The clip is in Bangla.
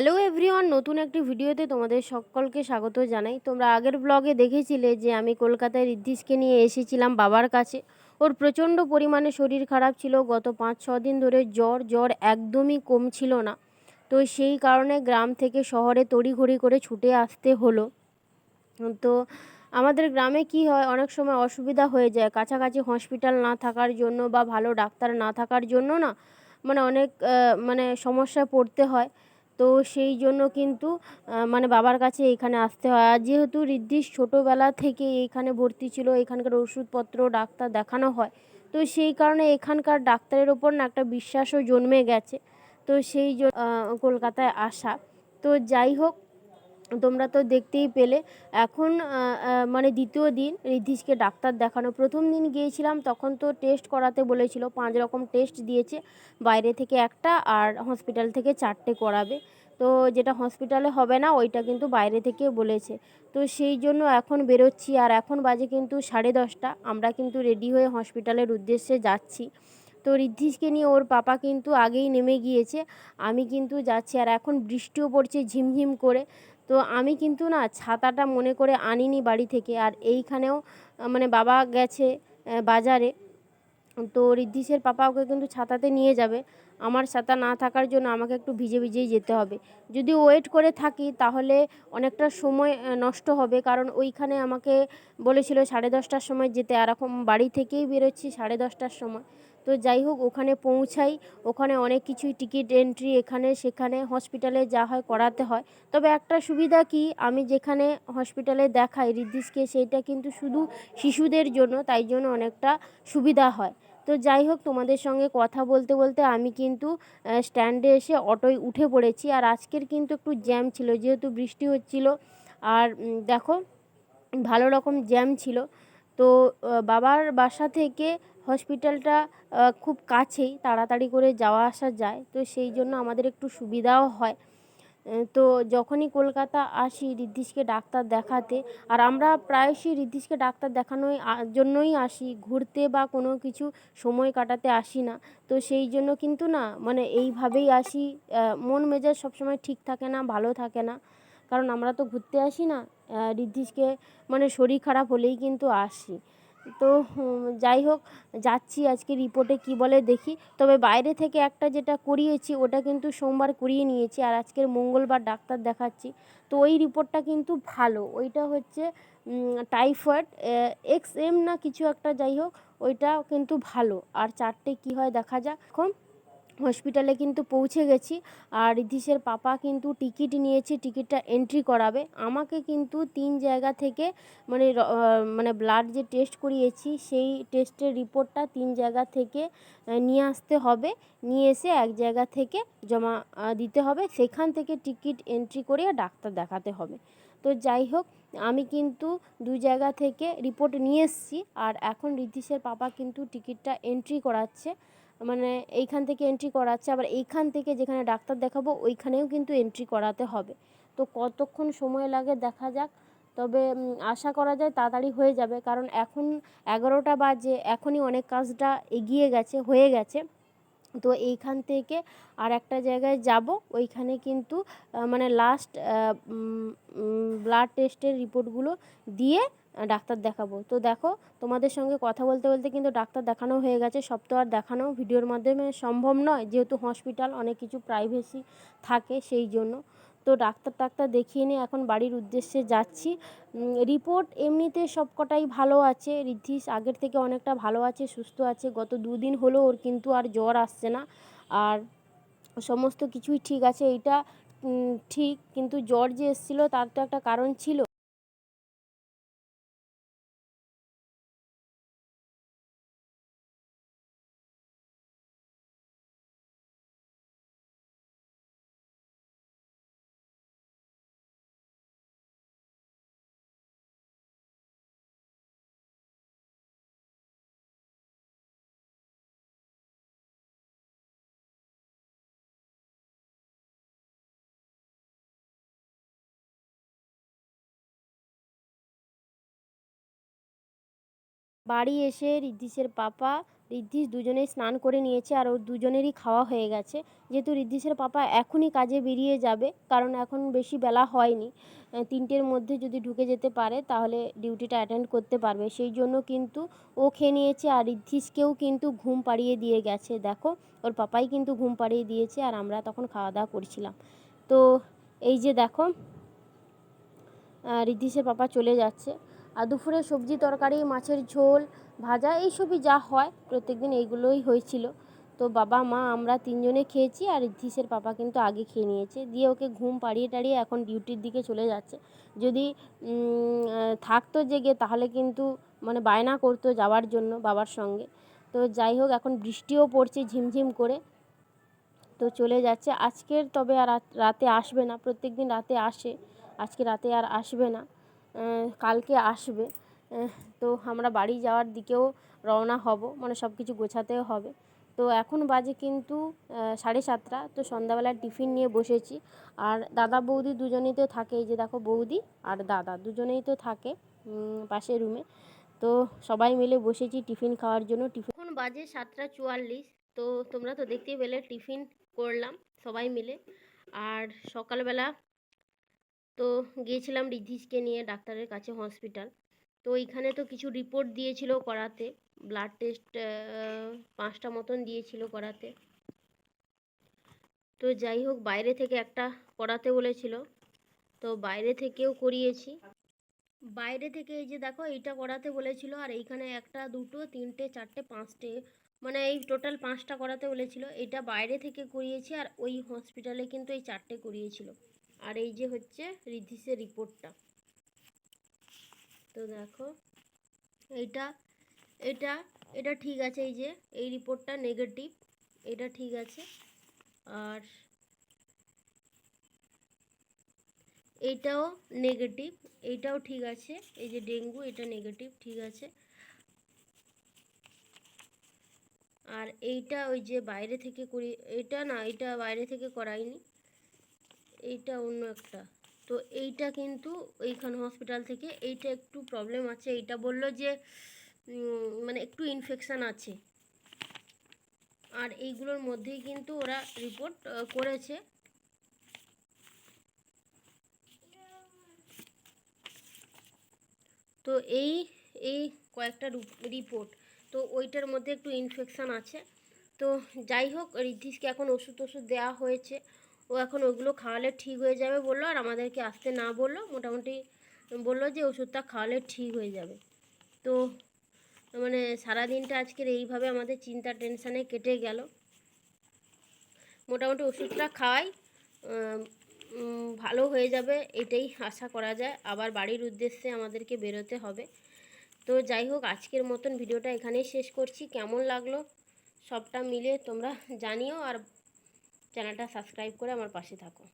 হ্যালো এভরিওয়ান নতুন একটি ভিডিওতে তোমাদের সকলকে স্বাগত জানাই। তোমরা আগের ব্লগে দেখেছিলে যে আমি কলকাতায় রিদ্ধিসকে নিয়ে এসেছিলাম বাবার কাছে। ওর প্রচণ্ড পরিমাণে শরীর খারাপ ছিল। গত পাঁচ, ছ দিন ধরে জ্বর জ্বর একদমই কম ছিল না। তো সেই কারণে গ্রাম থেকে শহরে তড়িঘড়ি করে ছুটে আসতে হলো। তো আমাদের গ্রামে কি হয়, অনেক সময় অসুবিধা হয়ে যায়। কাছাকাছি হসপিটাল না থাকার জন্য বা ভালো ডাক্তার না থাকার জন্য না মানে অনেক মানে সমস্যায় পড়তে হয়। তো সেই জন্য কিন্তু মানে বাবার কাছে এখানে আসতে হয়। আর যেহেতু ঋদ্ধিস ছোটোবেলা থেকে এখানে ভর্তি ছিল, এখানকার ওষুধপত্র, ডাক্তার দেখানো হয়, তো সেই কারণে এখানকার ডাক্তারের ওপর না একটা বিশ্বাসও জন্মে গেছে। তো সেই জন্য কলকাতায় আসা। তো যাই হোক তোমরা তো দেখতেই পেলে। এখন মানে দ্বিতীয় দিন ঋদ্ধিসকে ডাক্তার দেখানো। প্রথম দিন গিয়েছিলাম, তখন তো টেস্ট করাতে বলেছিল, পাঁচ রকম টেস্ট দিয়েছে, বাইরে থেকে একটা আর হসপিটাল থেকে চারটে করাবে। তো যেটা হসপিটালে হবে না, ওইটা কিন্তু বাইরে থেকে বলেছে। তো সেই জন্য এখন বেরোচ্ছি, আর এখন বাজে কিন্তু সাড়ে দশটা। আমরা কিন্তু রেডি হয়ে হসপিটালের উদ্দেশ্যে যাচ্ছি। তো ঋদ্ধিসকে নিয়ে ওর পাপা কিন্তু আগেই নেমে গিয়েছে। আমি কিন্তু যাচ্ছি, আর এখন বৃষ্টিও পড়ছে ঝিমঝিম করে। তো আমি কিন্তু না ছাতাটা মনে করে আনিনি বাড়ি থেকে আর এইখানেও মানে বাবা গেছে বাজারে। তো ঋদ্ধিসের পাপা ওকে কিন্তু ছাতাতে নিয়ে যাবে। আমার ছাতা না থাকার জন্য আমাকে একটু ভিজে ভিজেই যেতে হবে। যদি ওয়েট করে থাকি তাহলে অনেকটা সময় নষ্ট হবে। কারণ ওইখানে আমাকে বলেছিল সাড়ে দশটার সময় যেতে। আর এখন বাড়ি থেকেই বেরোচ্ছি সাড়ে দশটার সময়। তো যাই হোক, ওখানে পৌঁছাই। ওখানে অনেক কিছুই টিকিট এন্ট্রি এখানে, সেখানে হসপিটালে যা হয় করাতে হয়। তবে একটা সুবিধা কি, আমি যেখানে হসপিটালে দেখাই রিদ্দিসকে সেইটা কিন্তু শুধু শিশুদের জন্য, তাই জন্য অনেকটা সুবিধা হয়। তো যাই হোক, তোমাদের সঙ্গে কথা বলতে বলতে আমি কিন্তু স্ট্যান্ডে এসে অটোয় উঠে পড়েছি। আর আজকের কিন্তু একটু জ্যাম ছিল, যেহেতু বৃষ্টি হচ্ছিল। আর দেখো, ভালো রকম জ্যাম ছিল। তো বাবার বাসা থেকে হসপিটালটা খুব কাছেই তাড়াতাড়ি করে যাওয়া আসা যায়। তো সেই জন্য আমাদের একটু সুবিধাও হয়। তো যখনই কলকাতা আসি ঋদ্ধিসকে ডাক্তার দেখাতে, আর আমরা প্রায়শই ঋদ্ধিসকে ডাক্তার দেখানোর জন্যই আসি। ঘুরতে বা কোনো কিছু সময় কাটাতে আসি না। তো সেই জন্য কিন্তু না মানে এইভাবেই আসি। মন মেজাজ সবসময় ঠিক থাকে না, ভালো থাকে না। কারণ আমরা তো ঘুরতে আসি না ঋদ্ধিসকে মানে শরীর খারাপ হলেই কিন্তু আসি। তো যাই হোক, যাচ্ছি আজকে রিপোর্টে কি বলে দেখি। তবে বাইরে থেকে একটা যেটা করিয়েছি, ওটা কিন্তু সোমবার করিয়ে নিয়েছি আর আজকের মঙ্গলবার ডাক্তার দেখাচ্ছি। তো ওই রিপোর্টটা কিন্তু ভালো। ওইটা হচ্ছে টাইফয়েড এক্স এম না কিছু একটা যাই হোক, ওইটা কিন্তু ভালো। আর চারটে কি হয় দেখা যাক। এখন হসপিটালে কিন্তু পৌঁছে গেছি। আর রিধিশের পাপা কিন্তু টিকিট নিয়েছে, টিকিটটা এন্ট্রি করাবে। আমাকে কিন্তু তিন জায়গা থেকে মানে মানে ব্লাড যে টেস্ট করিয়েছি, সেই টেস্টের রিপোর্টটা তিন জায়গা থেকে নিয়ে আসতে হবে। নিয়ে এসে এক জায়গা থেকে জমা দিতে হবে। সেখান থেকে টিকিট এন্ট্রি করে ডাক্তার দেখাতে হবে। তো যাই হোক, আমি কিন্তু দু জায়গা থেকে রিপোর্ট নিয়ে এসেছি। আর এখন রিদ্ধিশের পাপা কিন্তু টিকিটটা এন্ট্রি করাচ্ছে। মানে এইখান থেকে এন্ট্রি করাচ্ছে, আবার এইখান থেকে যেখানে ডাক্তার দেখাবো, ওইখানেও কিন্তু এন্ট্রি করাতে হবে। তো কতক্ষণ সময় লাগে দেখা যাক, তবে আশা করা যায় তাড়াতাড়ি হয়ে যাবে। কারণ এখন এগারোটা বাজে, এখনই অনেক কাজটা এগিয়ে গেছে, হয়ে গেছে। তো এইখান থেকে আর একটা জায়গায় যাব, ওইখানে কিন্তু মানে লাস্ট ব্লাড টেস্টের রিপোর্টগুলো দিয়ে ডাক্তার দেখাবো। তো দেখো, তোমাদের সঙ্গে কথা বলতে বলতে কিন্তু ডাক্তার দেখানো হয়ে গেছে। সব তো আর দেখানো ভিডিওর মাধ্যমে সম্ভব নয়। যেহেতু হসপিটাল অনেক কিছু প্রাইভেসি থাকে সেই জন্য। তো ডাক্তার টাক্তার দেখিয়ে নিয়ে এখন বাড়ির উদ্দেশ্যে যাচ্ছি। রিপোর্ট এমনিতে সবকটাই ভালো আছে। ঋদ্ধিস আগের থেকে অনেকটা ভালো আছে, সুস্থ আছে। গত দুদিন হলো ওর কিন্তু আর জ্বর আসছে না। আর সমস্ত কিছুই ঠিক আছে। এইটা ঠিক। কিন্তু জ্বর যে এসেছিল তার তো একটা কারণ ছিল। বাড়ি এসে ঋদ্ধিসের পাপা ঋদ্ধিস দুজনেই স্নান করে নিয়েছে আর ওর দুজনেরই খাওয়া হয়ে গেছে। যেহেতু ঋদ্ধিসের পাপা এখনই কাজে বেরিয়ে যাবে কারণ এখন বেশি বেলা হয়নি তিনটের মধ্যে যদি ঢুকে যেতে পারে তাহলে ডিউটিটা অ্যাটেন্ড করতে পারবে। সেই জন্য কিন্তু ও খেয়ে নিয়েছে আর ঋদ্ধিসকেও কিন্তু ঘুম পাড়িয়ে দিয়ে গেছে। দেখো ওর পাপাই কিন্তু ঘুম পাড়িয়ে দিয়েছে আর আমরা তখন খাওয়া দাওয়া করছিলাম। তো এই যে দেখো আহ, ঋদ্ধিসের পাপা চলে যাচ্ছে। আর দুপুরে সবজি তরকারি, মাছের ঝোল, ভাজা, এইসবই যা হয়, প্রত্যেকদিন এইগুলোই হয়েছিল। তো বাবা, মা, আমরা তিনজনে খেয়েছি আর ঋদ্ধিসের পাপা কিন্তু আগে খেয়ে নিয়েছে। দিয়ে ওকে ঘুম পাড়িয়ে টাড়িয়ে এখন ডিউটির দিকে চলে যাচ্ছে। যদি থাকতো জেগে তাহলে কিন্তু মানে বায়না করতো যাওয়ার জন্য বাবার সঙ্গে। তো যাই হোক, এখন বৃষ্টিও পড়ছে ঝিমঝিম করে। তো চলে যাচ্ছে। আজকের তবে আর রাতে আসবে না। প্রত্যেক দিন রাতে আসে। আজকে রাতে আর আসবে না। কালকে আসবে। তো আমরা বাড়ি যাওয়ার দিকেও রওনা হব মানে সব কিছু গোছাতেও হবে। তো এখন বাজে কিন্তু সাড়ে সাতটা। তো সন্ধ্যাবেলা টিফিন নিয়ে বসেছি। আর দাদা বৌদি দুজনেই তো থাকে, এই যে দেখো বৌদি আর দাদা দুজনেই তো থাকে পাশের রুমে তো সবাই মিলে বসেছি টিফিন খাওয়ার জন্য। টিফিন এখন বাজে সাতটা চুয়াল্লিশ। তো তোমরা তো দেখতেই পেলে, টিফিন করলাম সবাই মিলে। আর সকালবেলা তো গিয়েছিলাম রিধিশকে নিয়ে ডাক্তারের কাছে হসপিটাল তো এইখানে তো কিছু রিপোর্ট দিয়েছিল করাতে ব্লাড টেস্ট পাঁচটা মতন দিয়েছিল করাতে। তো যাই হোক, বাইরে থেকে একটা করাতে বলেছিল। তো বাইরে থেকেও করিয়েছি। বাইরে থেকে এই যে দেখো, এইটা করাতে বলেছিল আর এইখানে একটা, দুটো, তিনটে, চারটে, পাঁচটে মানে এই টোটাল পাঁচটা করাতে বলেছিল। এটা বাইরে থেকে করিয়েছি আর ওই হসপিটালে কিন্তু এই চারটে করিয়েছিল। আর এই যে হচ্ছে রিধিসের রিপোর্টটা তো দেখো, এইটা, এটা এটা ঠিক আছে এই যে, এই রিপোর্টটা নেগেটিভ এটা ঠিক আছে। আর এইটাও নেগেটিভ এইটাও ঠিক আছে, এই যে ডেঙ্গু, এটা নেগেটিভ ঠিক আছে। আর এইটা ওই যে বাইরে থেকে করি, এটা না, এটা বাইরে থেকে করাইনি। এইটা অন্য একটা। তো এইটা কিন্তু ওইখানে হসপিটাল থেকে এইটা একটু প্রবলেম আছে। এইটা বলল যে মানে একটু ইনফেকশান আছে। আর এইগুলোর মধ্যেই কিন্তু ওরা রিপোর্ট করেছে। তো এই এই কয়েকটা রিপোর্ট তো ওইটার মধ্যে একটু ইনফেকশান আছে। তো যাই হোক রিদ্ধিসকে এখন ওষুধ টষুধ দেওয়া হয়েছে। ও এখন ওগুলো খাওয়ালে ঠিক হয়ে যাবে বলল, আর আমাদেরকে আসতে না বলল, মোটামুটি বলল যে ওষুধটা খাওয়ালে ঠিক হয়ে যাবে। তো মানে সারাদিনটা আজকের এইভাবে আমাদের চিন্তা টেনশানে কেটে গেল। মোটামুটি ওষুধটা খাওয়াই ভালো হয়ে যাবে এটাই আশা করা যায়। আবার বাড়ির উদ্দেশ্যে আমাদেরকে বেরোতে হবে। তো যাই হোক, আজকের মতন ভিডিওটা এখানেই শেষ করছি। কেমন লাগল সবটা মিলে তোমরা জানিও, আর চ্যানেলটা সাবস্ক্রাইব করে আমার পাশে থাকো।